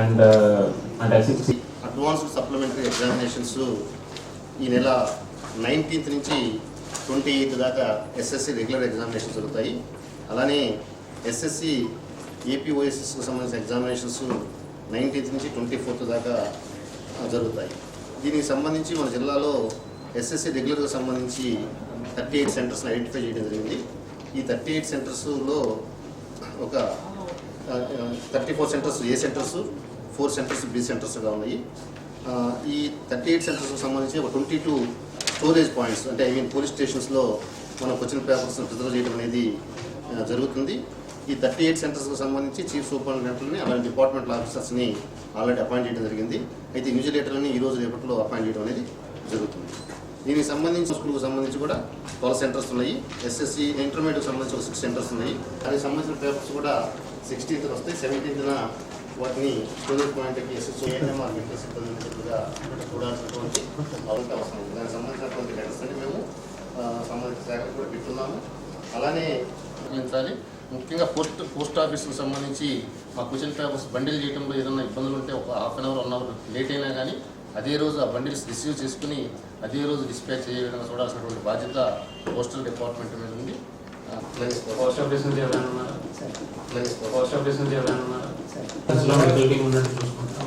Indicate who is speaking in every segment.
Speaker 1: And uh, SSC
Speaker 2: advanced supplementary examinations ఈ నెల nineteenth నుంచి ట్వంటీ ఎయిత్ దాకా ఎస్ఎస్సి రెగ్యులర్ ఎగ్జామినేషన్స్ జరుగుతాయి. అలానే ఎస్ఎస్సి ఏపీఓఎస్ఎస్కి సంబంధించిన ఎగ్జామినేషన్స్ నైన్టీన్త్ నుంచి ట్వంటీ ఫోర్త్ దాకా uh, జరుగుతాయి. దీనికి సంబంధించి మన జిల్లాలో ఎస్ఎస్సి రెగ్యులర్గా సంబంధించి థర్టీ ఎయిట్ సెంటర్స్ని ఐడెంటిఫై చేయడం జరిగింది. ఈ థర్టీ ఎయిట్ సెంటర్స్లో ఒక thirty four centres A centres four centres B సెంటర్స్గా ఉన్నాయి. ఈ థర్టీ ఎయిట్ సెంటర్స్కి సంబంధించి ఒక ట్వంటీ టూ స్టోరేజ్ పాయింట్స్ అంటే ఐ మీన్ పోలీస్ స్టేషన్స్లో మనం క్వశ్చన్ పేపర్స్ని ప్రిజర్వ్ చేయడం అనేది జరుగుతుంది. ఈ థర్టీ ఎయిట్ సెంటర్స్కి సంబంధించి చీఫ్ సూపరింటెండెంట్ని అలాంటి డిపార్ట్మెంటల్ ఆఫీసర్స్ని ఆల్రెడీ అపాయింట్ చేయడం జరిగింది. అయితే ఇన్విజిలేటర్ని ఈ రోజు రేపట్లో అపాయింట్ చేయడం అనేది జరుగుతుంది. దీనికి సంబంధించి స్కూల్కి సంబంధించి కూడా ట్వెల్వ్ సెంటర్స్ ఉన్నాయి. ఎస్ఎస్సి ఇంటర్మీడియట్ సంబంధించి ఒక సిక్స్ సెంటర్స్ ఉన్నాయి. దానికి సంబంధించిన పేపర్స్ కూడా సిక్స్టీన్త్ వస్తాయి. సెవెంటీన్త్న వాటిని స్టోరేజ్ పాయింట్కి ఎస్ఎస్ ఏఎన్ఎంఆర్ మిగతా సిబ్బందిగా చూడాల్సినటువంటి అవసరం అవసరం ఉంది. దానికి సంబంధించినటువంటి లెటర్స్ అని మేము సంబంధించిన సంబంధిత కూడా పెట్టున్నాము. అలానే గమనించాలి ముఖ్యంగా పోస్ట్ పోస్ట్ ఆఫీస్కి సంబంధించి మా క్వశ్చన్ పేపర్స్ బండిల్ చేయడంలో ఏదైనా ఇబ్బందులు ఉంటే ఒక half an hour one hour late అయినా కానీ అదే రోజు ఆ బండిల్స్ రిసీవ్ చేసుకుని అదే రోజు డిస్పాచ్ అయ్యే విధంగా చూడాల్సినటువంటి బాధ్యత పోస్టల్ డిపార్ట్మెంట్ మీద ఉంది.
Speaker 1: పోస్ట్ ఆఫీస్ నుంచి ఎవరైనా ఉన్నారా?
Speaker 2: ప్లస్
Speaker 1: పోస్ట్ ఆఫీస్ నుంచి ఎవరైనా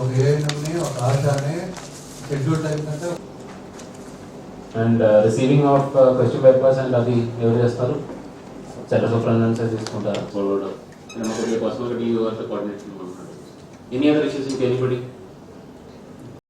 Speaker 3: ఒక ఏఎన్ఎంని ఒక ఆశాని schedule
Speaker 1: and receiving of question papers and అది ఎవరు చేస్తారు? తీసుకుంటారా? పర్సనల్గా D work coordination any other issues ఇంక ఎనీబడి